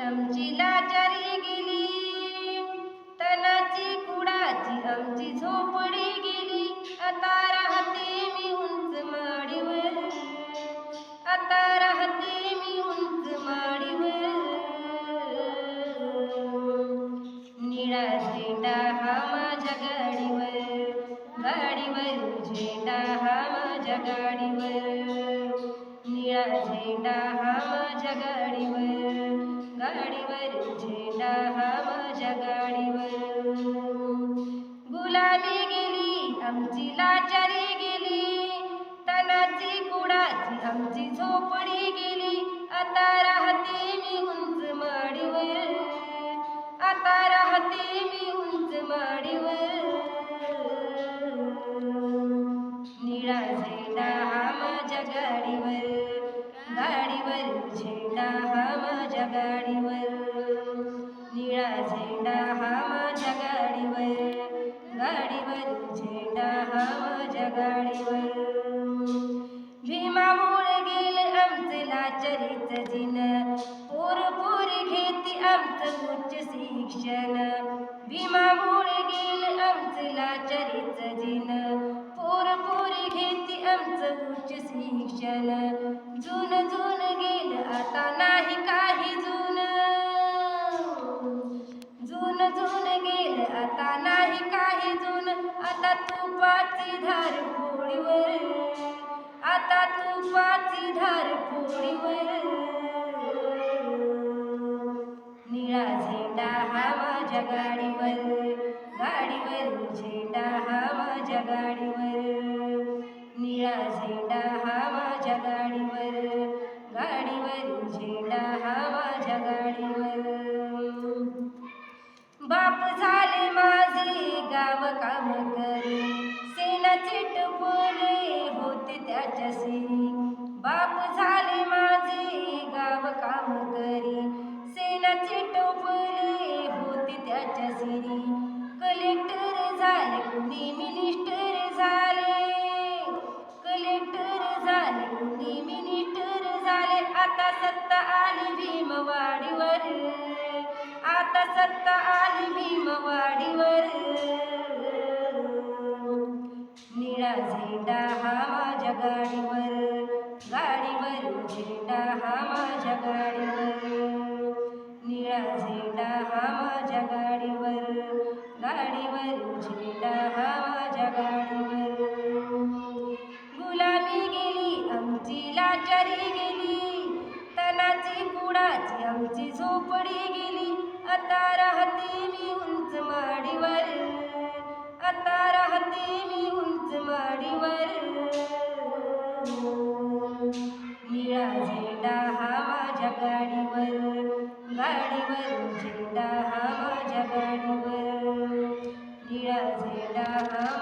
आमची लाचारी गेली. तनाची कुडाची आमची झोपडी गेली. आता राहते मी उंच माडीवर. आता राहते मी उंच माडीवर. निळा झेंडा हा माझ्या गाडीवर. गाडीवर झेंडा हा माझ्या गाडीवर. निळा झेंडा हा माझ्या गाडीवर. गाडीवर झेंडा हा माझ्या गाडीवर बुलाली गेली आमची लाचारी गेली. तनाची कुडाची आमची झोपडी गेली. आता माझ्या गाडीवर निळा झेंडा हा माझ्या गाडीवर गाडीवर झेंडा हा माझ्या गाडीवर भीमामुळे गेले आमचे लाचरित जिन. पोर घेती आमचं उच्च शिक्षण. भीमामुळे गेले आमचे लाचरित जिन. पोर घेती आमचं उच्च शिक्षण. जुनं तुपाची धार पोळीवर. आता तुपाची धार पोळीवर. निळा झेंडा हा माझ्या गाडीवर. गाडीवर झेंडा हा माझ्या गाडीवर. निळा झेंडा हा माझ्या गाडीवर. गाडीवर झेंडा हा माझ्या गाडीवर. बाप झाले माझे गाव काम कर. त्याच्या बाप झाले माझे गाव काम करी. सेनाचे टोपले होते त्याच्या सिरी. कलेक्टर झाले कुणी मिनिस्टर झाले. कलेक्टर झाले कुणी मिनिस्टर झाले. आता सत्ता आली भीमवाडीवर. आता सत्ता आली भीमवाडीवर. निळा झेंडा हा माझ्या गाडीवर गाडीवर झेंडा हा माझ्या गाडीवर. निळा झेंडा हा माझ्या गाडीवर गाडीवर झेंडा हा माझ्या गाडीवर. गुलाबी गेली आमची लाचारी गेली तनाची कुडाची आमची झोपडी गेली. आता राहते मी उंच माडीवर आता राहते मी उंच माडीवर. गाडीवर झेंडा हा माझ्या गाडीवर निळा झेंडा हा